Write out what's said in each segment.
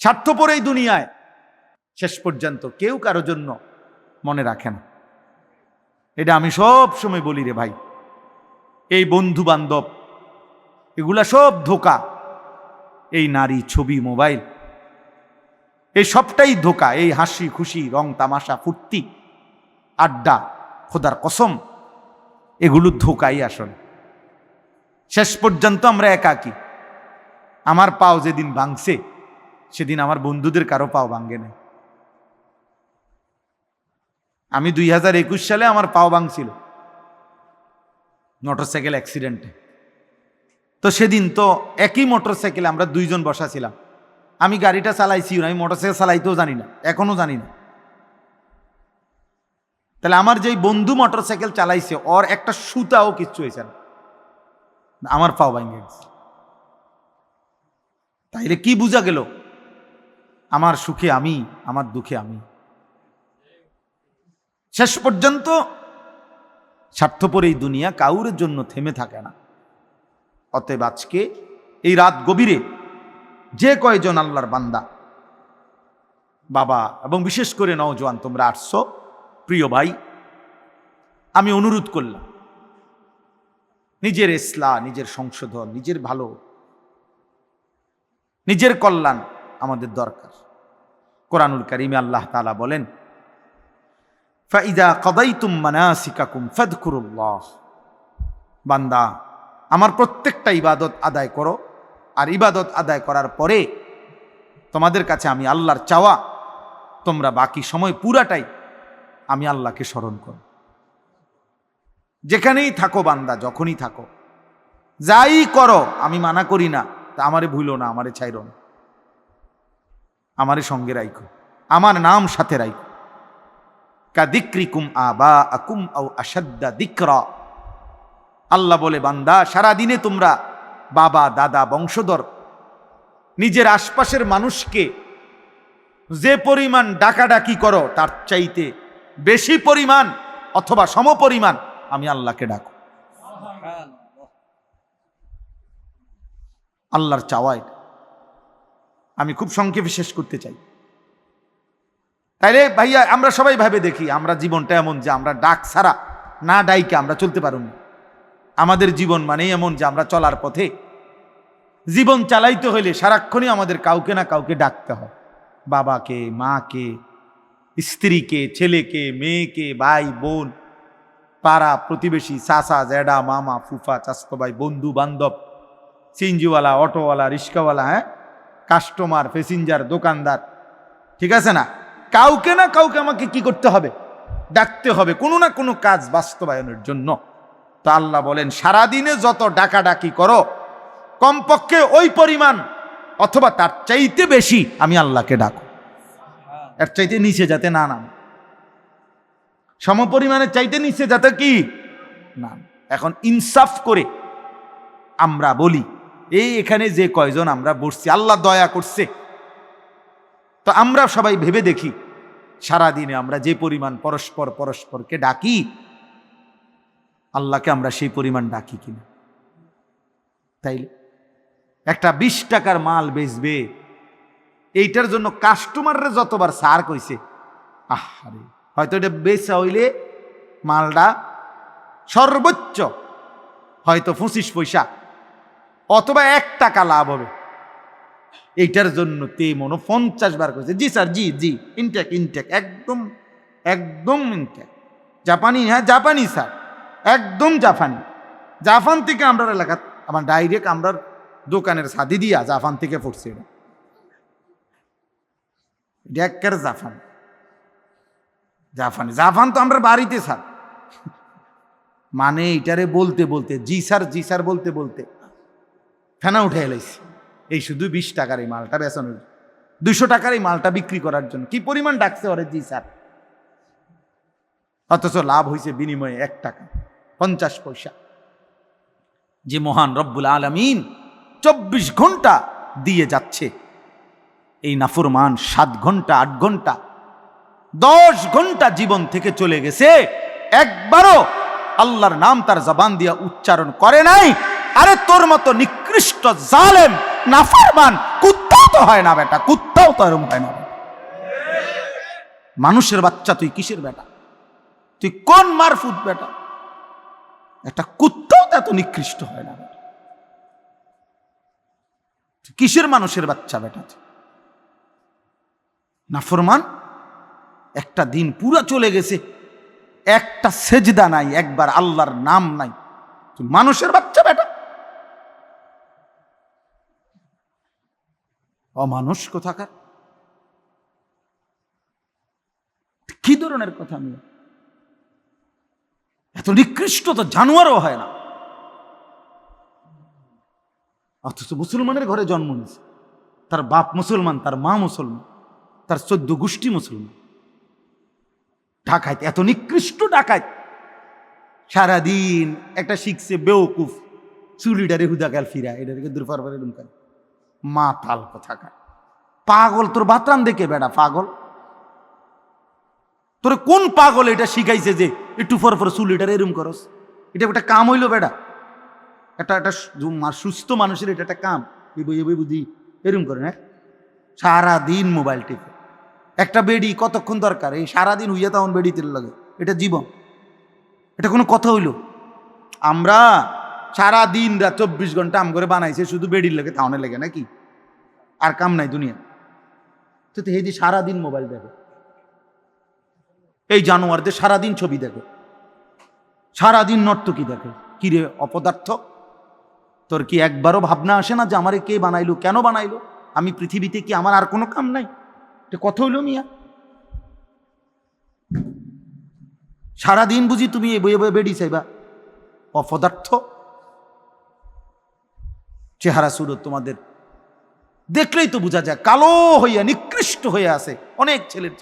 স্বার্থপর এই দুনিয়ায় শেষ পর্যন্ত কেউ কারও জন্য মনে রাখে না। এটা আমি সব সময় বলি রে ভাই। এই বন্ধু বান্ধব এগুলা সব ধোকা। এই নারী ছবি, মোবাইল, এই সবটাই ধোকা। এই হাসি, খুশি, রং, তামাশা, ফুর্তি, আড্ডা, খোদার কসম, এগুলো ধোকাই আসলে। শেষ পর্যন্ত আমরা একাকি। আমার পাও যেদিন ভাঙছে সেদিন আমার বন্ধুদের কারও পাও ভাঙ্গে নেই। আমি দুই হাজার একুশ সালে আমার পাও ভাঙছিল মোটরসাইকেল অ্যাক্সিডেন্টে। তো সেদিন তো একই মোটরসাইকেলে আমরা দুইজন বসা ছিলাম। আমি গাড়িটা চালাইছি না, আমি মোটরসাইকেল চালাইতেও জানি না, এখনও জানি না। তাহলে আমার যেই বন্ধু মোটরসাইকেল চালাইছে, ওর একটা সুতাও কিচ্ছু হয়েছে না। আমার পাও ভাঙে গেছে। তাইলে কি বোঝা গেল? আমার সুখে আমি, আমার দুঃখে আমি। শেষ পর্যন্ত স্বার্থপর এই দুনিয়া কাউরের জন্য থেমে থাকে না। অতএব আজকে এই রাত গভীরে যে কয়জন আল্লাহর বান্দা, বাবা এবং বিশেষ করে নওজোয়ান, তোমরা আসছো, প্রিয় ভাই, আমি অনুরোধ করলাম, নিজের ইসলা নিজের সংশোধন, নিজের ভালো, নিজের কল্যাণ আমাদের দরকার। কোরআনুল কারিমে আল্লাহ তালা বলেন, ফাইদা কদাইতুম মানাসিকাকুম ফাদকুরুল্লাহ। বান্দা, আমার প্রত্যেকটা ইবাদত আদায় করো, আর ইবাদত আদায় করার পরে তোমাদের কাছে আমি আল্লাহর চাওয়া, তোমরা বাকি সময় পুরাটাই আমি আল্লাহকে স্মরণ করো। যেখানেই থাকো বান্দা, যখনই থাকো, যাই করো, আমি মানা করি না, তা আমারে ভুলো না, আমারে ছাইরো না। আমারে সঙ্গে রাইখো। আমার নাম সাথে রাইখো। কা দিক্রিকুম আবা আকুম আও আসাদ্দা দিক্রা। আল্লাহ বলে, বান্দা, সারাদিনে তোমরা বাবা, দাদা, বংশধর, নিজের আশপাশের মানুষকে যে পরিমাণ ডাকাডাকি করো, তার চাইতে বেশি পরিমাণ অথবা সমপরিমাণ আমি আল্লাহকে ডাকো। আল্লাহর চাওয়া আমি খুব সংক্ষেপে শেষ করতে চাই। তাইলে ভাইয়া, আমরা সবাই ভাবে দেখি, আমরা জীবনটা এমন যে আমরা ডাক ছাড়া, না ডাইকে আমরা চলতে পারুন। আমাদের জীবন মানেই এমন যে আমরা চলার পথে। জীবন চালাইতে হইলে সারাক্ষণই আমাদের কাউকে না কাউকে ডাকতে হয়। বাবাকে, মাকে, স্ত্রীকে, ছেলেকে, মেয়েকে, ভাই, বোন, পাড়া, প্রতিবেশী, চাচা জ্যাডা মামা, ফুফা চাস্তো ভাই বন্ধু বান্ধব সিনজিওয়ালা, অটোওয়ালা, রিক্সাওয়ালা হ্যাঁ? কাস্টমার প্যাসেঞ্জার দোকানদার। ঠিক আছে না? কাউকে না কাউকে আমাকে কি করতে হবে? ডাকতে হবে কোনো না কোনো কাজ বাস্তবায়নের জন্য। তো আল্লাহ বলেন, সারাদিনে যত ডাকাডাকি করো, কমপক্ষে ওই পরিমাণ অথবা তার চাইতে বেশি আমি আল্লাহকে ডাকো। এর চাইতে নিচে যাতে না নাম। সম সমপরিমাণের চাইতে নিচে যাতে কি? না এখন ইনসাফ করে আমরা বলি এই এখানে যে কয়জন আমরা বসছি, আল্লাহ দয়া করছে। তো আমরা সবাই ভেবে দেখি, সারাদিনে আমরা যে পরিমাণ পরস্পর পরস্পরকে ডাকি, আল্লাহকে আমরা সেই পরিমাণ ডাকি কিনা। তাইলে একটা বিশ টাকার মাল বেচবে, এইটার জন্য কাস্টমাররা যতবার সার কইছে, আহারে, হয়তো এটা বেচা হইলে মালটা সর্বোচ্চ, হয়তো পঁচিশ পয়সা অথবা এক টাকা লাভ হবে। এইটার জন্য তে মনো পঞ্চাশ বার করেছে জি স্যার, জি জি ইনটেক ইনটেক একদম একদম ইনটেক জাপানি হ্যাঁ জাপানি স্যার, একদম জাপানি। জাপান থেকে আমরা এলাকা, আমার ডাইরেক্ট আমরা দোকানের সাদি দিয়া জাপান থেকে পড়ছে এটা। ডেকের জাপান। জাপানি, জাপান তো আমরা বাড়িতে স্যার। মানে এটারে বলতে বলতে, জি স্যার জি স্যার, বলতে বলতে। ফেনা উঠে এলাইছি। এই শুধু বিশ টাকার এই মালটা বেচানোর দুশো টাকার এই মালটা বিক্রি করার জন্য। কি পরিমাণ ডাকছে ওরে? জি, স্যার। অথচ লাভ হয়েছে বিনিময়ে এক টাকা, পঞ্চাশ পয়সা। যে মহান রব্বুল আলমিন চব্বিশ ঘণ্টা দিয়ে যাচ্ছে। এই নাফরমান সাত ঘণ্টা, আট ঘণ্টা, দশ ঘণ্টা জীবন থেকে চলে গেছে। একবারও আল্লাহর নাম তার জবান দিয়া উচ্চারণ করে নাই। আরে তোর মতো নিকৃষ্ট নিকৃষ্ট জালেম, নাফরমান, কুত্তাও তো হয় না বেটা, কুত্তাও তো এরম হয় না মানুষের বাচ্চা তুই কিসের বেটা? তুই কোন মারফুত বেটা? একটা কুত্তাও তো এত নিকৃষ্ট হয় না কিসের মানুষের বাচ্চা বেটা তুই? নাফরমান, একটা দিন পুরা চলে গেছে, একটা সেজদা নাই, একবার আল্লাহর নাম নাই। তুই মানুষের বাচ্চা বেটা? অমানুষ কোথাকার কি ধরনের কথা আমি? এত নিকৃষ্ট তো জানোয়ারও হয় না। অথচ মুসলমানের ঘরে জন্ম নিয়েছে। তার বাপ মুসলমান, তার মা মুসলমান, তার চোদ্দ গোষ্ঠী মুসলমান। ঢাকায় এত নিকৃষ্ট ঢাকায়। সারাদিন একটা শিখছে বেওকুফ, চুলিটারে হুদা কাল ফিরা এটাকে দুর্ফার পরে ডুমকাল মা তাল কোথাকার। পাগল, তোর বাতরান দেখে বেড়া পাগল। তোর কোন পাগল এটা শিখাইছে যে একটু পর চুল এটা এরম করস? এটা একটা কাম হইল বেড়া। একটা একটা সুস্থ মানুষের এটা একটা কাম। এই বই বুঝি এরম করে না সারাদিন মোবাইল টিপে। একটা বেডি কতক্ষণ দরকার? এই সারাদিন হইয়া তখন বেডি তেল লাগে। এটা জীবন। এটা কোনো কথা হইল। আমরা সারা দিন রাত চব্বিশ ঘণ্টা আম করে বানাইছে, শুধু বেডির লাগে তাহলে লেগে নাকি? আর কাম নাই দুনিয়া তো তো যে সারাদিন মোবাইল দেখে। এই জানোয়ারদের সারাদিন ছবি দেখে। সারাদিন নর্তকি দেখে। কিরে অপদার্থ? তোর কি একবারও ভাবনা আসে না যে আমারে কে বানাইলো, কেন বানাইলো? আমি পৃথিবীতে কি আমার আর কোনো কাম নাই? এটা কথা হইল মিয়া। সারাদিন বুঝি তুমি বেড়ি চাইবা। অপদার্থ? চেহারা সুরত তোমাদের। দেখলেই তো বোঝা যায়, কালো হইয়া, নিকৃষ্ট হয়ে আছে অনেক ছেলের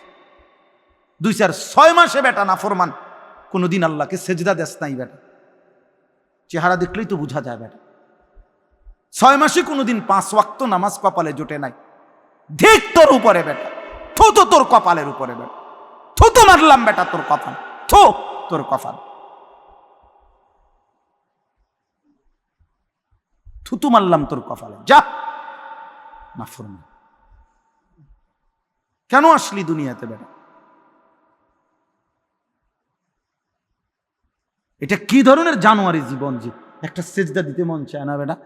দুই চার ছয় মাসে বেটা না ফরমান কোনোদিন আল্লাহকে সেজদা দেশ নাই বেটা। চেহারা দেখলেই তো বোঝা যায় বেটা। ছয় মাসে কোনোদিন পাঁচ ওয়াক্ত নামাজ কপালে জোটে নাই। ধিক তোর উপরে বেটা, থু তো তোর কপালের উপরে বেটা। থু তো মারলাম বেটা তোর কপাল, থু তোর কপাল। থুতু মারলাম তোর কপালে। যা! না কেন আসলি দুনিয়াতে বেটা? এটা কি ধরনের জানুয়ারি জীবন যে একটা সেজদা দিতে মন চায় না বেটা?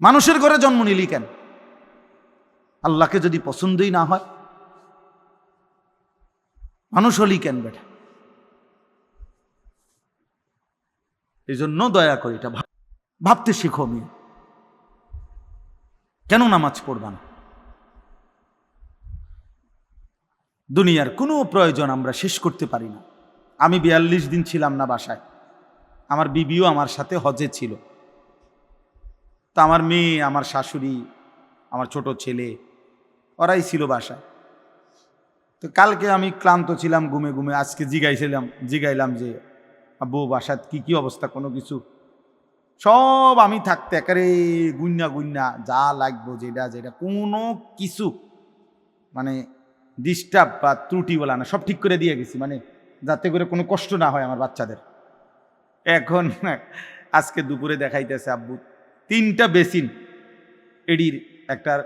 মানুষের ঘরে জন্ম নিলি কেন? আল্লাহকে যদি পছন্দই না হয়, মানুষ হলি কেন বেটা? এই জন্য দয়া করে এটা ভাবতে শিখো মেয়ে। কেন নামাজ পড়বা না? দুনিয়ার কোনো প্রয়োজন আমরা শেষ করতে পারি না। আমি বিয়াল্লিশ দিন ছিলাম না বাসায়। আমার বিবিও আমার সাথে হজে ছিল। তা আমার মেয়ে, আমার শাশুড়ি, আমার ছোট ছেলে, ওরাই ছিল বাসায়। তো কালকে আমি ক্লান্ত ছিলাম, ঘুমে ঘুমে আজকে জিগাইছিলাম জিগাইলাম যে আব্বু, বাসাত কি কি অবস্থা, কোনো কিছু? সব আমি থাকতে একেবারে গুন্না গুন্না যা লাগবো, যেটা যেটা, কোনো কিছু মানে ডিস্টার্ব বা ত্রুটি বলা না, সব ঠিক করে দিয়ে গেছি মানে যাতে করে কোনো কষ্ট না হয় আমার বাচ্চাদের। এখন আজকে দুপুরে দেখাইতেছে আব্বু, তিনটা বেসিন, এডির একটার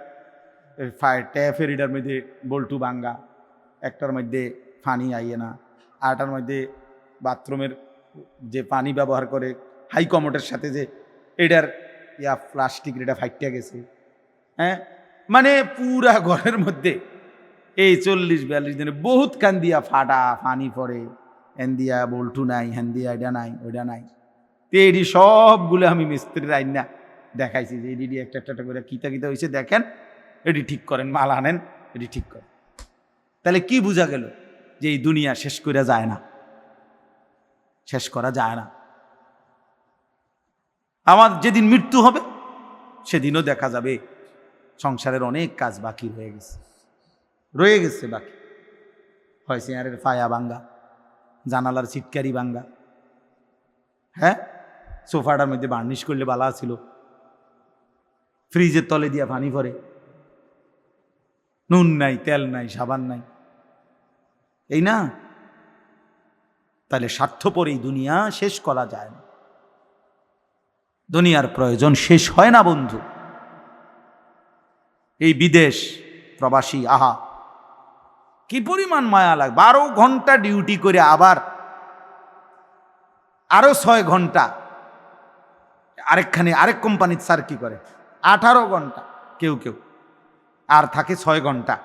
ট্যাপের এটার মধ্যে বল্টু বাঙ্গা একটার মধ্যে ফানি আইয়ে না আরটার মধ্যে বাথরুমের যে পানি ব্যবহার করে হাই কমোটের সাথে যে এটার ইয়া প্লাস্টিক, এটা ফাইটটা গেছে। হ্যাঁ? মানে পুরা ঘরের মধ্যে এই চল্লিশ, বিয়াল্লিশ দিনে বহুত কান দিয়া ফাটা, পানি পড়ে হ্যান দিয়া বল্টু নাই হ্যান দিয়া এটা নাই, ওইটা নাই। তো এডি সবগুলো আমি মিস্ত্রির আইন না দেখাইছি যে এডি একটা একটা করে কিতা কিতা হয়েছে দেখেন, এডি ঠিক করেন, মাল আনেন, এডি ঠিক করেন। তাহলে কি বোঝা গেল যে এই দুনিয়া শেষ করে যায় না? শেষ করা যায় না। আমার যেদিন মৃত্যু হবে, সেদিনও দেখা যাবে। সংসারের অনেক কাজ বাকি রয়ে গেছে। রয়ে গেছে বাকি। হয় চেয়ারের ফায়া ভাঙ্গা, জানালার চিটকারি ভাঙ্গা। হ্যাঁ? সোফাটার মধ্যে বার্নিশ করলে বালা ছিল। ফ্রিজের তলে দিয়া পানি ভরে। নুন নাই, তেল নাই, সাবান নাই। এই না? তাহলে স্বার্থপর এই দুনিয়া শেষ করা যায় না। দুনিয়ার প্রয়োজন শেষ হয় না, বন্ধু। এই বিদেশ প্রবাসী, আহা, কি পরিমাণ মায়া লাগে বারো ঘণ্টা ডিউটি করে আবার, আরও ছয় ঘণ্টা, আরেকখানে আরেক কোম্পানির স্যার কি করে? আঠারো ঘণ্টা, কেউ কেউ। আর থাকে ছয় ঘণ্টা।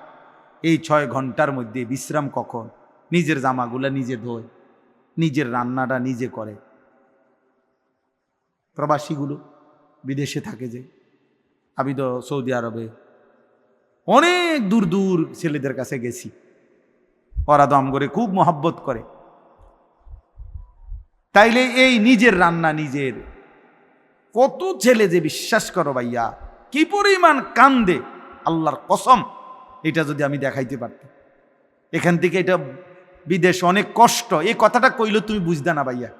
এই ছয় ঘণ্টার মধ্যে বিশ্রাম কখন? নিজের জামাগুলা নিজে ধোয়। নিজের রান্নাটা নিজে করে। প্রবাসীগুলো বিদেশে থাকে যে। আমি তো সৌদি আরবে অনেক দূর দূর ছেলেদের কাছে গেছি। ওরা দম করে খুব মহাব্বত করে। তাইলে এই নিজের রান্না নিজের। কত ছেলে যে বিশ্বাস করো ভাইয়া, কি পরিমাণ কান্দে, আল্লাহর কসম, এটা যদি আমি দেখাইতে পারতাম। এখান থেকে এটা বিদেশ অনেক কষ্ট। এই কথাটা কইলেও তুমি বুঝদা না ভাইয়া।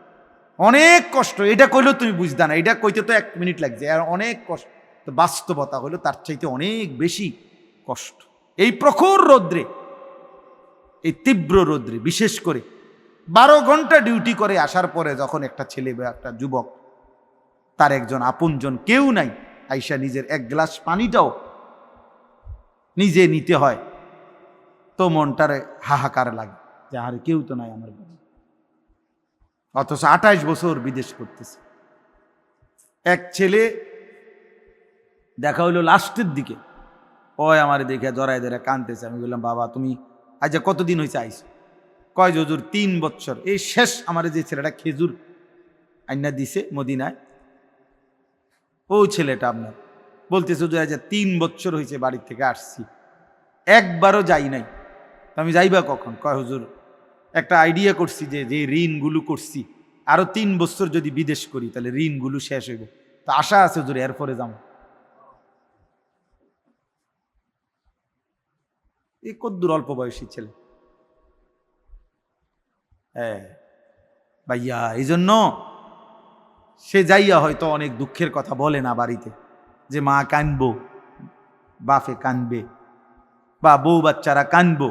অনেক কষ্ট। এটা কইলেও তুমি বুঝদা না। এটা কইতে তো এক মিনিট লাগছে। আর অনেক কষ্ট। তো বাস্তবতা হলো তার চাইতে অনেক বেশি কষ্ট। এই প্রখর রৌদ্রে, এই তীব্র রৌদ্রে, বিশেষ করে বারো ঘণ্টা ডিউটি করে আসার পরে যখন একটা ছেলে বা একটা যুবক, তার একজন আপনজন কেউ নাই, আইসা নিজের এক গ্লাস পানিটাও নিজে নিতে হয়, তো মনটারে হাহাকার লাগে। যে আর কেউ তো নাই আমার কাছে অথচ আঠাইশ বছর বিদেশ করতেছে। এক ছেলে দেখা হইল লাস্টের দিকে। ওই আমার দেখে জড়াই ধরে কানতেছে আমি বললাম, বাবা, তুমি আজ কতদিন হয়েছে আইস কয় জজুর তিন বছর। এই শেষ আমার যে ছেলেটা খেজুর আইনা দিছে মদিনায়। ও ছেলেটা আপনার বলতেছে যে আজ তিন বছর হয়েছে বাড়ির থেকে আসছি। একবারও যাই নাই। আমি যাইবা কখন? কয়, হুজুর একটা আইডিয়া করছি যে যে ঋণগুলো করছি, আরও তিন বছর যদি বিদেশ করি, তাহলে ঋণগুলো শেষ হইব। তো আশা আছে হুজুর, এরপরে যাব। এই কদ্দুর অল্প বয়সী ছেলে। হ্যাঁ। ভাইয়া এই জন্য সে যাইয়া হয়তো অনেক দুঃখের কথা বলে না বাড়িতে, যে মা কানবো বাফে কানবে, বা বউ বাচ্চারা কানবো।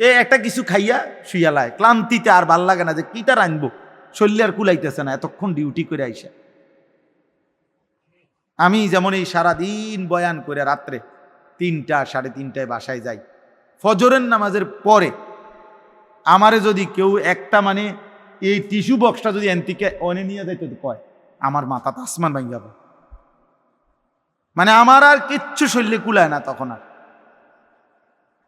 এ একটা কিছু খাইয়া শুইয়া লায়। ক্লান্তিতে আর ভালো লাগে না যে কিটা রানবো শরীরে আর কুলাইতেছে না, এতক্ষণ ডিউটি করে আইসা। আমি যেমন এই সারাদিন বয়ান করে রাত্রে তিনটা, সাড়ে তিনটায় বাসায় যাই, ফজরের নামাজের পরে আমারে যদি কেউ একটা মানে এই টিস্যু বক্সটা যদি এনতিকে অনে নিয়ে যাইতো কয়, আমার মাথা তো আসমান ভাঙ যাবে মানে আমার আর কিচ্ছু শরীরে কুলায় না তখন আর।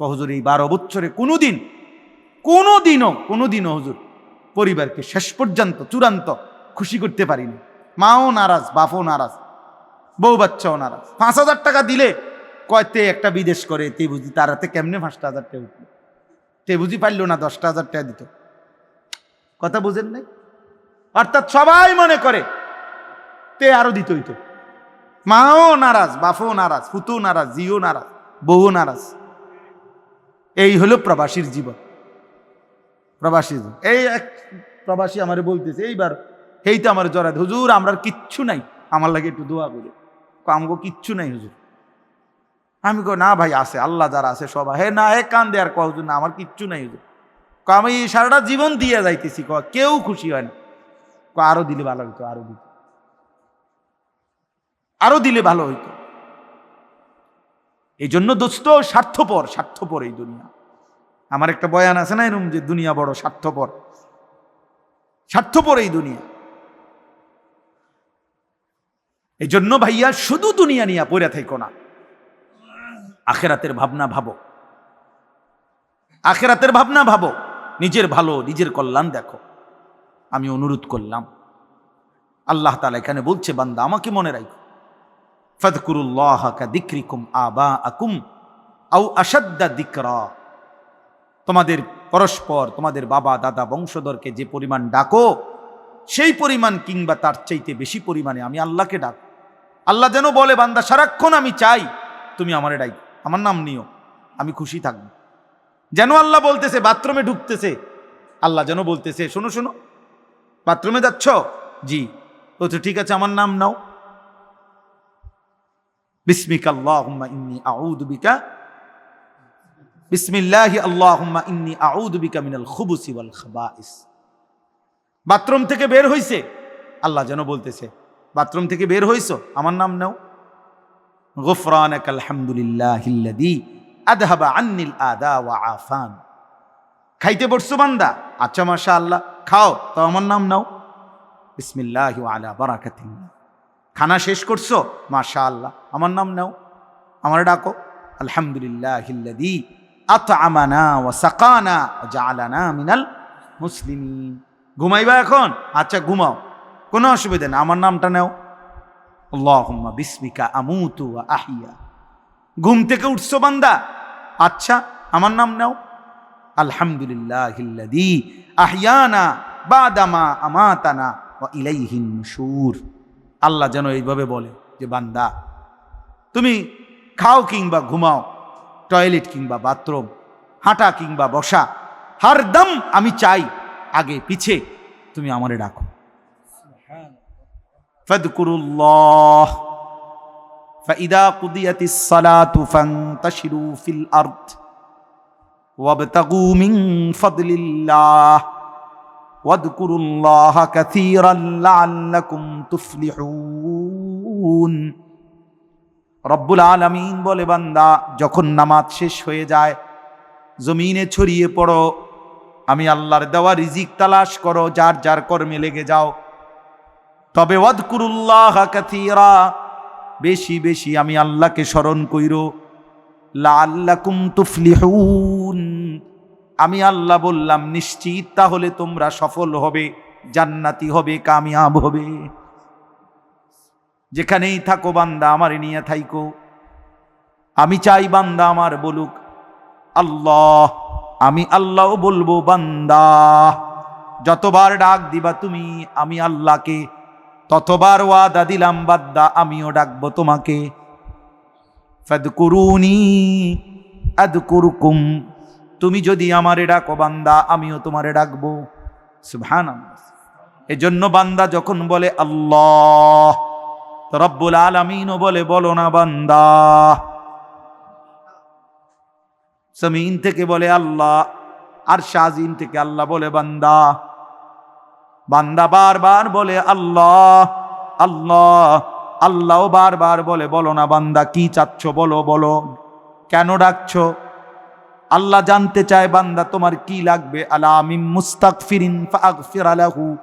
কহজুর এই বারো বছরে কোনোদিন, কোনোদিনও কোনোদিনও হজুর, পরিবারকে শেষ পর্যন্ত, চূড়ান্ত খুশি করতে পারিনি। মাও নারাজ, বাপও নারাজ, বউ বাচ্চাও নারাজ। পাঁচ হাজার টাকা দিলে কয়তে একটা বিদেশ করে, তে বুঝি তারাতে কেমনে পাঁচটা হাজার টাকা উঠল? তে বুঝি পারল না দশটা হাজার টাকা দিত। কথা বুঝেন নাই? অর্থাৎ সবাই মনে করে, তে আরও দিত মাও নারাজ, বাপও নারাজ ফুতু নারাজ জিও নারাজ বউ নারাজ। এই হলো প্রবাসীর জীবন। প্রবাসী এই এক প্রবাসী আমারে বলতেছে, এইবার হেইতে আমার জড়াত হুজুর, আমরা কিচ্ছু নাই। আমার লাগে একটু দোয়া করে। আমগো কিচ্ছু নাই হুজুর। আমি কো না ভাই, আছে। আল্লাহ যারা আছে সবাই হে না, হে কান দেয়ার কহ হুজুর, না, আমার কিচ্ছু নাই হুজুর। ক আমি সারাটা জীবন দিয়ে যাইতেছি। ক কেউ খুশি হয় না। ক আরও দিলে ভালো হইতো, আরও দিত। আরও দিলে ভালো হইতো। এই জন্য দোস্ত, স্বার্থপর স্বার্থপর এই দুনিয়া। আমার একটা বয়ান আছে না এরম যে, দুনিয়া বড় স্বার্থপর। স্বার্থপর এই দুনিয়া। এই জন্য ভাইয়া, শুধু দুনিয়া নিয়ে পড়ে থাইকো না। আখেরাতের ভাবনা ভাবো। আখেরাতের ভাবনা ভাবো। নিজের ভালো, নিজের কল্যাণ দেখো। আমি অনুরোধ করলাম। আল্লাহ তালা এখানে বলছে, বান্দা, আমাকে মনে রাখো। কা আউ তোমাদের পরস্পর, তোমাদের বাবা, দাদা, বংশধরকে যে পরিমাণ ডাকো, সেই পরিমাণ কিংবা তার চাইতে বেশি পরিমাণে আমি আল্লাহকে ডাক আল্লাহ যেন বলে, বান্দা, সারাক্ষণ আমি চাই, তুমি আমারে ডাই আমার নাম নিও, আমি খুশি থাকব। যেন আল্লাহ বলতেছে, বাথরুমে ঢুকতেছে, আল্লাহ যেন বলতেছে, শোনো শোনো, বাথরুমে যাচ্ছ? জি। তো ঠিক আছে, আমার নাম নাও। বিসমিক আল্লাহুম্মা ইন্নি বাথরুম থেকে বের হইছে, আল্লাহ যেন বলতেছে, বাথরুম থেকে বের হইছো? আমার নাম নাও। গুফরানাক আলহামদুলিল্লাহিল্লাযী আদহাবা আন্নিল আদা ওয়া আফান। খাইতে বসছো বান্দা? আচ্ছা মাশা আল্লাহ খাও, তো আমার নাম নাও। বিসমিল্লাহ আলা বারাকাতিন। খানা শেষ করছ? মাশা আল্লাহ আমার নাম নাও, আমার ডাকো। আলহামদুলিল্লাহ আতআমানা ওয়া সাকানা ওয়া জাআলানা মিনাল মুসলিমিন। ঘুমাইবা এখন? আচ্ছা ঘুমাও। কোনো অসুবিধা নেই, আমার নামটা নাও। আল্লাহুম্মা বিসমিকা আমুতু আহিয়া। ঘুম থেকে উঠছো বান্দা? আচ্ছা আমার নাম নাও। আলহামদুলিল্লাহ আহিয়ানা বাদামা আমাতানা ইলাইহিন নুশুর। আল্লাহ যেন এইভাবে বলে যে, বান্দা তুমি খাও কিংবা ঘুমাও টয়লেট কিংবা বাথরুম হাঁটা কিংবা বসা হারদম আমি চাই আগে পিছে তুমি আমারে ডাকো ফাদকুরুল্লাহ فإذا قضيت الصلاة فانتشروا في الأرض وابتغوا من فضل الله واذكروا الله كثيرا لعلكم تفلحون রব্বুল আলমিন বলে, বান্দা, যখন নামাজ শেষ হয়ে যায়, জমিনে ছড়িয়ে পড়ো, আমি আল্লাহর দেওয়া রিজিক তালাশ করো, যার যার কর্মে লেগে যাও। তবে কাথীরা, বেশি বেশি আমি আল্লাহকে স্মরণ কইর। লাল্লাকুম আমি আল্লাহ বললাম, নিশ্চিত তাহলে তোমরা সফল হবে, জান্নাতি হবে, কামিয়াব হবে। যেখানেই থাকো বান্দা, আমার নিয়ে থাইকো। আমি চাই বান্দা আমার বলুক, আল্লাহ, আমি আল্লাহ বলব, বান্দা, যতবার ডাক দিবা তুমি, আমি আল্লাহকে, ততবার ওয়াদা দিলাম বাদ্দা আমিও ডাকবো তোমাকে। তুমি যদি আমারে ডাকো বান্দা, আমিও তোমারে ডাকবো। সুবহান এজন্য বান্দা যখন বলে, আল্লাহ রব্বুল আলমিনও বলে, বলো না বান্দা। জমিন থেকে বলে, আল্লাহ। আর শাহিন থেকে আল্লাহ বলে, বান্দা। বান্দা বারবার বলে, আল্লাহ। আল্লাহ। আল্লাহ বারবার বলে, বলো না বান্দা, কি চাচ্ছ? বলো বলো। কেন ডাকছ? আল্লাহ জানতে চায়, বান্দা, তোমার কি লাগবে? আলা আমিম মুস্তাকফিরিন ফাগফির আলাহু।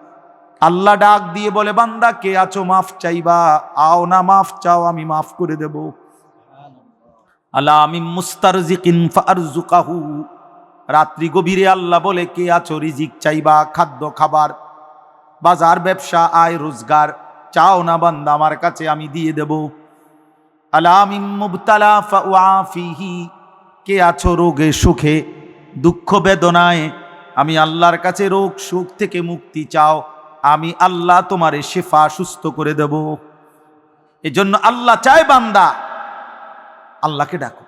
আল্লাহ ডাক দিয়ে বলে, বান্দা, কে আছো? মাফ চাইবা। আও না, মাফ চাও, আমি মাফ করে দেব। আলা আমিম মুস্তারজিকিন ফারজুকাহু রাত্রি গভীরে আল্লাহ বলে, কে আছো? রিজিক চাইবা, খাদ্য খাবার, বাজার ব্যবসা, আয় রোজগার। চাও না, বান্দা, আমার কাছে আমি দিয়ে দেব। আলামিম কে আছো রোগে সুখে, দুঃখ বেদনায়? আমি আল্লাহর কাছে রোগ সুখ থেকে মুক্তি চাও। আমি আল্লাহ তোমারে শেফা সুস্থ করে দেব। এজন্য আল্লাহ চায় বান্দা, আল্লাহকে ডাকো।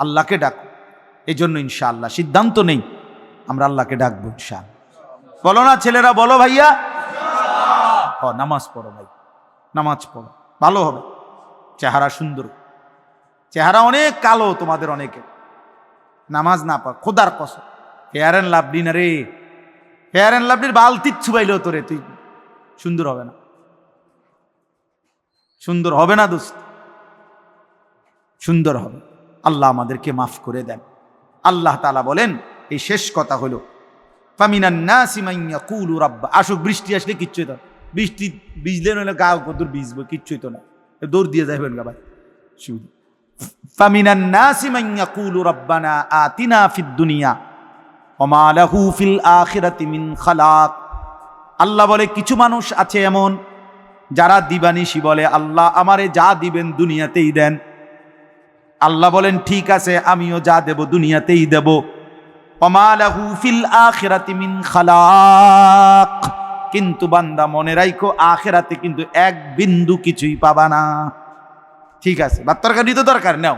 আল্লাহকে ডাকো। এই জন্য ইনশাআল্লাহ সিদ্ধান্ত নেই, আমরা আল্লাহকে ডাকবো ইনশাআল্লাহ। বলো না ছেলেরা, বলো ভাইয়া। ও নামাজ পড়ো ভাই, নামাজ পড়ো, ভালো হবে। চেহারা সুন্দর। চেহারা অনেক কালো তোমাদের অনেকে নামাজ না পড়, খোদার কস ফেয়ার অ্যান্ড লাভলি না রে। ফেয়ার অ্যান্ড লাভলির বালতি ছুবাইল তোরে তুই সুন্দর হবে না। সুন্দর হবে না দোস্ত। সুন্দর হবে। আল্লাহ আমাদেরকে মাফ করে দেন। আল্লাহ তালা বলেন, এই শেষ কথা হলো আসুক, বৃষ্টি আসলে কিচ্ছু হইতো না। বৃষ্টি ভিজলে নইলে গা কত ভিজবো কিচ্ছুই তো না। দৌড় দিয়ে যাবেন গা ভাই। শুধু। ফামিনান নাসি মান ইয়াকুলু রাব্বানা আতিনা ফিদ দুনিয়া। ওমা লাহু ফিল আখিরাতি মিন খালাক। আল্লাহ বলে, কিছু মানুষ আছে এমন যারা দিবানিশি বলে, আল্লাহ আমারে যা দিবেন দুনিয়াতেই দেন। আল্লাহ বলেন, ঠিক আছে, আমিও যা দেব দুনিয়াতেই দেব। ওমা লাহু ফিল আখিরাতি মিন খালাক। কিন্তু বান্দা, মনে রাখো আখেরাতে কিন্তু এক বিন্দু কিছুই পাবা না। ঠিক আছে, ভাত তরকারি তো দরকার, নাও।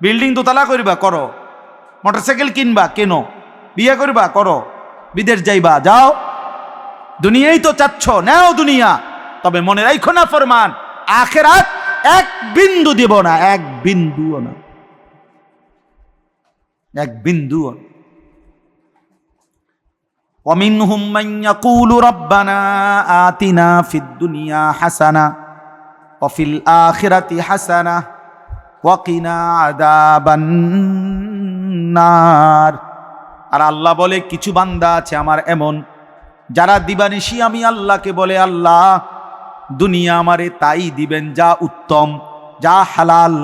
বিল্ডিং দোতলা করবা, করো। মোটরসাইকেল কিনবা, কেন। বিয়ে করবা করো বিদেশ যাইবা যাও দুনিয়াই তো চাচ্ছ নাও দুনিয়া তবে মনে রাখো না ফরমান আখেরাত এক বিন্দু দিব না এক বিন্দুও না এক বিন্দুও না ومنهم من يقول ربنا آتنا في الدنيا حسنة وفي الآخرة حسنة وقنا عذاب النار আর আল্লাহ বলে, কিছু বান্দা আছে আমার এমন, যারা দিবানিশি আমি আল্লাহকে বলে, আল্লাহ, দুনিয়া আমারে তাই দিবেন, যা উত্তম, যা হালাল,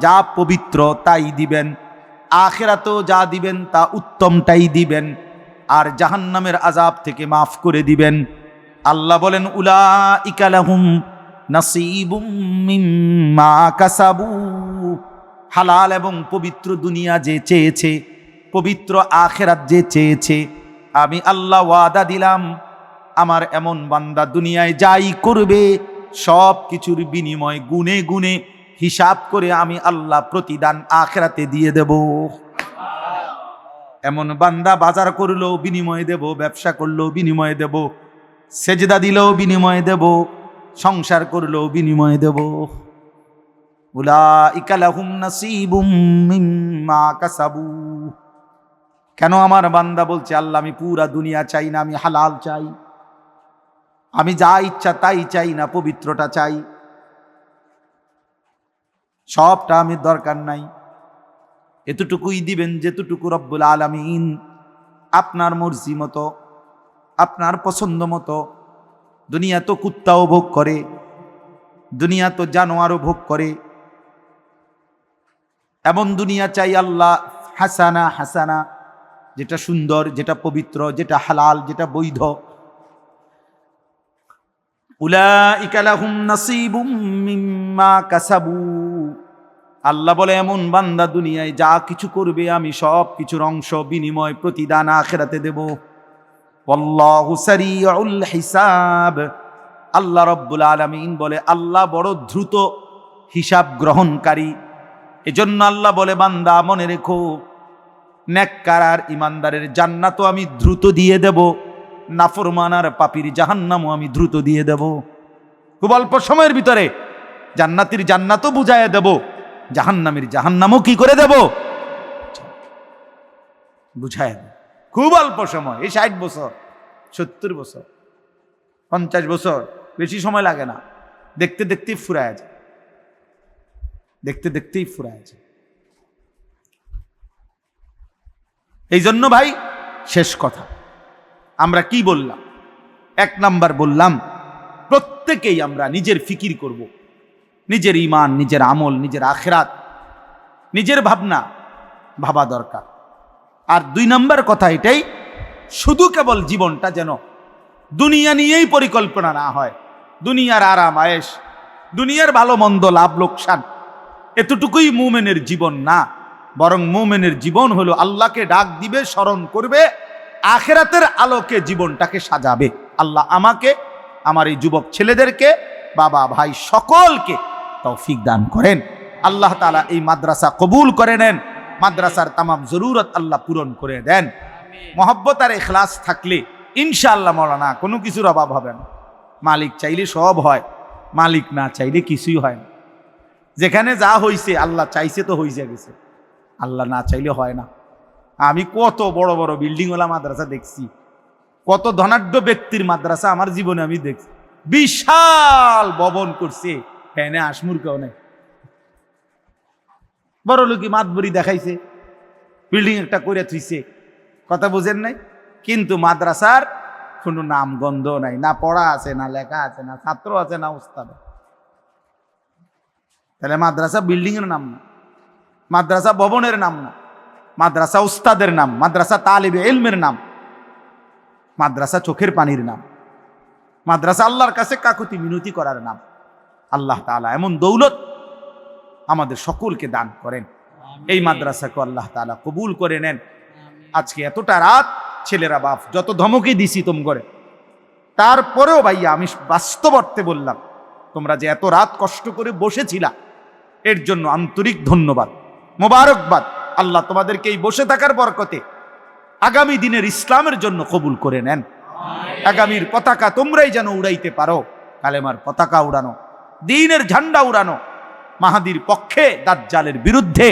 যা পবিত্র, তাই দিবেন। আখেরাতেও যা দিবেন, তা উত্তমটাই দিবেন। আর জাহান্নামের আজাব থেকে মাফ করে দিবেন। আল্লাহ বলেন উলা ইকালাহুম নাসিবুম মিম্মা কাসাবু। হালাল এবং পবিত্র দুনিয়া যে চেয়েছে পবিত্র আখেরাত যে চেয়েছে, আমি আল্লাহ ওয়াদা দিলাম, আমার এমন বান্দা দুনিয়ায় যাই করবে, সব কিছুর বিনিময় গুনে গুনে হিসাব করে আমি আল্লাহ প্রতিদান আখেরাতে দিয়ে দেব। এমন বান্দা বাজার করলেও বিনিময় দেব, ব্যবসা করলেও বিনিময় দেব, সেজদা দিলেও বিনিময় দেব, সংসার করলেও বিনিময় দেব। উলাইকা লাহুম নাসিবুম মিম্মা কাসাবু। কেন আমার বান্দা বলছে, আল্লাহ, আমি পুরা দুনিয়া চাই না, আমি হালাল চাই। আমি যা ইচ্ছা তাই চাই না, পবিত্রটা চাই। সবটা আমি দরকার নাই। এতটুকুই দিবেন, যেতটুকু রব্বুল আলমিন আপনার মর্জি মতো, আপনার পছন্দ মতো। দুনিয়া তো কুত্তাও ভোগ করে, দুনিয়া তো জানোয়ারও ভোগ করে। এমন দুনিয়া চাই আল্লাহ, হাসানা হাসানা। যেটা সুন্দর, যেটা পবিত্র, যেটা হালাল, যেটা বৈধ। আল্লাহ বলে, এমন বান্দা দুনিয়ায় যা কিছু করবে, আমি সব কিছুর অংশ বিনিময় প্রতিদান আখেরাতে দেব। হিসাব। আল্লাহ রব্বুল আলামিন বলে, আল্লাহ বড় দ্রুত হিসাব গ্রহণকারী। এজন্য আল্লাহ বলে, বান্দা, মনে রেখো নেককার আর ইমানদারের জান্নাতও আমি দ্রুত দিয়ে দেব নাফরমান আর পাপির জাহান্নামও আমি দ্রুত দিয়ে দেব। খুব অল্প সময়ের ভিতরে জান্নাতির জান্নাতও বুঝাইয়া দেব, জাহান্নামের জাহান্নামও কি করে দেব? বুঝায় দেব। খুব অল্প সময়, এই ষাট বছর, সত্তর বছর, পঞ্চাশ বছর, বেশি সময় লাগে না। দেখতে দেখতেই ফুরায় যায়। দেখতে দেখতেই ফুরায় যায়। এই জন্য ভাই, শেষ কথা। আমরা কি বললাম? এক নাম্বার বললাম, প্রত্যেকেই আমরা নিজের ফিকির করব। নিজের ইমান নিজের আমল, নিজের আখেরাত, নিজের ভাবনা ভাবা দরকার। আর দুই নম্বর কথা এটাই, শুধু কেবল জীবনটা যেন দুনিয়া নিয়েই পরিকল্পনা না হয়। দুনিয়ার আরাম আয়েস দুনিয়ার ভালো মন্দ, লাভ, লোকসান, এতটুকুই মুমেনের জীবন না। বরং মোমেনের জীবন হলো আল্লাহকে ডাক দিবে, স্মরণ করবে, আখেরাতের আলোকে জীবনটাকে সাজাবে। আল্লাহ আমাকে, আমার এই যুবক ছেলেদেরকে, বাবা ভাই সকলকে তৌফিক দান করেন। আল্লাহ তালা এই মাদ্রাসা কবুল করে নেন, মাদ্রাসার তামাম জরুরত আল্লাহ পূরণ করে দেন। মহব্বত আর এখলাস থাকলে ইনশাআল্লাহ মৌলানা, কোনো কিছুর অভাব হবে না। মালিক চাইলে সব হয়, মালিক না চাইলে কিছুই হয় না। যেখানে যা হইছে, আল্লাহ চাইছে তো হইছে গেছে। আল্লাহ না চাইলে হয় না। আমি কত বড় বড় বিল্ডিংওয়ালা মাদ্রাসা দেখছি। কত ধনাঢ্য ব্যক্তির মাদ্রাসা আমার জীবনে আমি দেখছি। বিশাল ভবন করছে। ফ্যানে আসমুর কেউ নেই। বড় লোকই মাতবরি দেখাইছে। বিল্ডিং একটা করে থুইছে। কথা বুঝেন নাই? কিন্তু মাদ্রাসার কোনো নাম গন্ধ নাই। না পড়া আছে, না লেখা আছে, না ছাত্র আছে, না উস্তাদ। তাহলে মাদ্রাসা বিল্ডিংয়ের নাম না। মাদ্রাসা ভবনের নাম না। মাদ্রাসা উস্তাদের নাম মাদ্রাসা তালিবে এলমের নাম মাদ্রাসা চোখের পানির নাম মাদ্রাসা আল্লাহর কাছে কাকুতি মিনতি করার নাম। আল্লাহ তাআলা এমন দৌলত আমাদের সকলকে দান করেন। এই মাদ্রাসাকে আল্লাহ তাআলা কবুল করে নেন। আজকে এতটা রাত ছেলেরা বাপ যত ধমকে দিছি তোম করে তারপরেও ভাইয়া আমি বাস্তব অর্থে বললাম তোমরা যে এত রাত কষ্ট করে বসেছিলা এর জন্য আন্তরিক ধন্যবাদ। মোবারকবাদ আল্লাহ তোমাদেরকে এই বসে থাকার বরকতে আগামী দিনের ইসলামের জন্য কবুল করে নেন আগামীর পতাকা তোমরাই যেন উড়াইতে পারো কালেমার পতাকা উড়ানো দিনের ঝান্ডা উড়ানো মাহাদির পক্ষে দাজ্জালের বিরুদ্ধে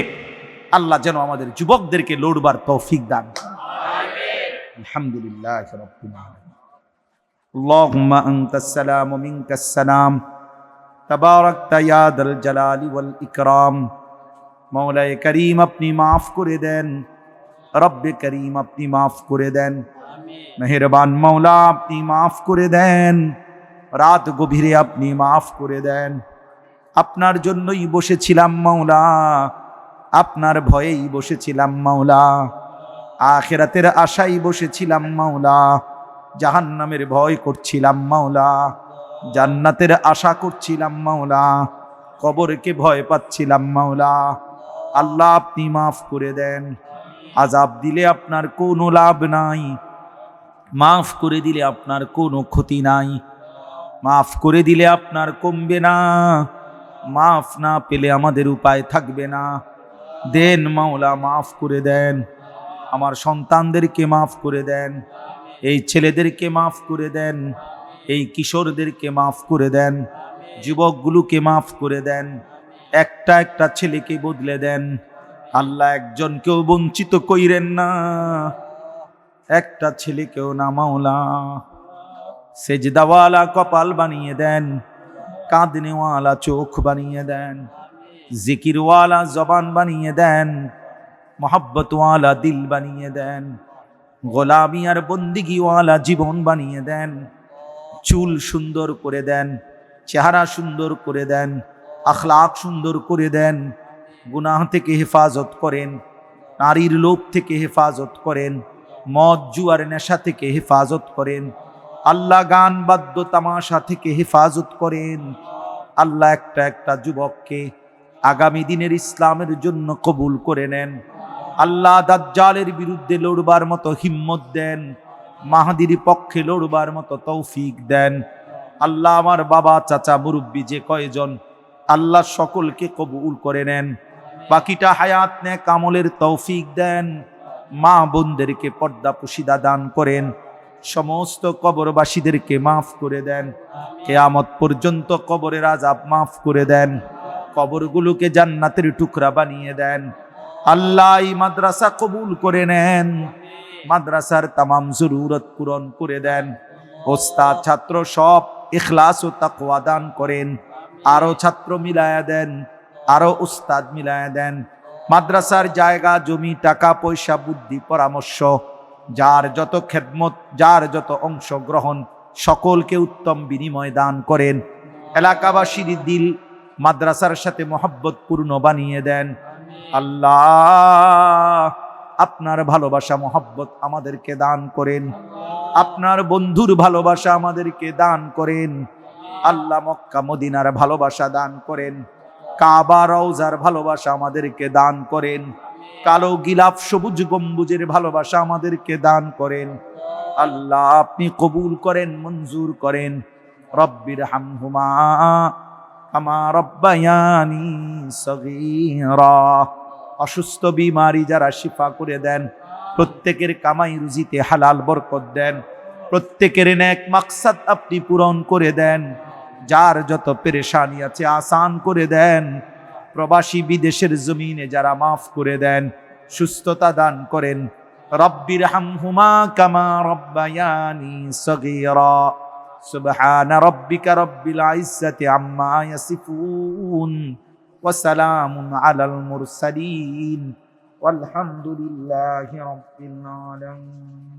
আল্লাহ যেন আমাদের যুবকদেরকে লড়বার তৌফিক দান আলহামদুলিল্লাহ রাব্বিল আলামিন اللهم أنت السلام ومنك السلام تباركت يا ذا الجلال والإكرام মৌলায় করিম আপনি মাফ করে দেন। রব্বে করিম আপনি মাফ করে দেন। মেহেরবান মৌলা আপনি মাফ করে দেন। রাত গভীরে আপনি মাফ করে দেন। আপনার জন্যই বসেছিলাম মাওলা। আপনার ভয়েই বসেছিলাম মাওলা। আখেরাতের আশাই বসেছিলাম মাওলা। জাহান্নামের ভয় করছিলাম মাওলা। জান্নাতের আশা করছিলাম মাওলা। কবরকে ভয় পাচ্ছিলাম মাওলা। আল্লাহ আপনি মাফ করে দেন। আজাব দিলে আপনার কোনো লাভ নাই। মাফ করে দিলে আপনার কোনো ক্ষতি নাই। মাফ করে দিলে আপনার কমবে না। মাফ না পেলে আমাদের উপায় থাকবে না। দেন মাওলা, মাফ করে দেন। আমার সন্তানদেরকে মাফ করে দেন। এই ছেলেদেরকে মাফ করে দেন। এই কিশোরদেরকে মাফ করে দেন। যুবকগুলোকে মাফ করে দেন। একটা একটা ছেলেকে বদলে দেন। আল্লাহ একজনকেও বঞ্চিত কইরেন না। একটা ছেলেকেও না মাওলা। সেজদাওয়ালা কপাল বানিয়ে দেন, কাঁদনেওয়ালা চোখ বানিয়ে দেন, জিকিরওয়ালা জবান বানিয়ে দেন, মোহাব্বতওয়ালা দিল বানিয়ে দেন, গোলামি আর বন্দিগিওয়ালা জীবন বানিয়ে দেন, চুল সুন্দর করে দেন, চেহারা সুন্দর করে দেন আখলাক সুন্দর করে দেন, গুনাহ থেকে হেফাজত করেন, নারীর লোভ থেকে হেফাজত করেন, মদ, জুয়ার নেশা থেকে হেফাজত করেন, আল্লাহ গান, বাদ্য, তামাশা থেকে হেফাজত করেন। আল্লাহ একটা একটা যুবককে আগামী দিনের ইসলামের জন্য কবুল করে নেন। আল্লাহ দাজ্জালের বিরুদ্ধে লড়বার মতো হিম্মত দেন, মাহাদির পক্ষে লড়বার মতো তৌফিক দেন। আল্লাহ আমার বাবা, চাচা, মুরব্বী যে কয়জন আল্লাহ সকলকে কবুল করে নেন। বাকিটা হায়াত নে কামলের তৌফিক দেন। মা বোনদেরকে পর্দা পুশিদা দান করেন। সমস্ত কবরবাসীদেরকে মাফ করে দেন। কেয়ামত পর্যন্ত কবরের আজাব মাফ করে দেন। কবরগুলোকে জান্নাতের টুকরা বানিয়ে দেন। আল্লাহ মাদ্রাসা কবুল করে নেন। মাদ্রাসার তামাম জরুরত পূরণ করে দেন। ওস্তাদ, ছাত্র সব ইখলাস ও তাকওয়া দান করেন। আরও ছাত্র মিলায়া দেন, আরও উস্তাদ মিলায়া দেন। মাদ্রাসার জায়গা, জমি, টাকা, পয়সা, বুদ্ধি, পরামর্শ, যার যত খেদমত, যার যত অংশগ্রহণ সকলকে উত্তম বিনিময় দান করেন। এলাকাবাসীর দিল মাদ্রাসার সাথে মহব্বত পূর্ণ বানিয়ে দেন। আল্লাহ, আপনার ভালোবাসা, মহব্বত আমাদেরকে দান করেন। আপনার বন্ধুর ভালোবাসা আমাদেরকে দান করেন। আল্লাহ মক্কা মদিনার ভালোবাসা দান করেন। কাবা রওজার ভালোবাসা আমাদেরকে দান করেন। কালো গিলাফ সবুজ গম্বুজের ভালোবাসা আমাদেরকে দান করেন। আল্লাহ আপনি কবুল করেন, মঞ্জুর করেন। রব্বির হামহুমা আমা রব্বায়ানি সগীরা। অসুস্থ বিমারি যারা শিফা করে দেন, প্রত্যেকের কামাই রুজিতে হালাল বরকত দেন। প্রত্যেকের ন্যাক মাকসাদ আপনি পূরণ করে দেন যার যত পেরেশানি আছে আসান করে দেন প্রবাসী বিদেশের জমিনে যারা মাফ করে দেন সুস্থতা দান করেন রব্বির হামহুমা কামা রব্বায়ানি সগীরা سبحان ربك رب العزة عما يصفون وسلام على المرسلين والحمد لله رب العالمين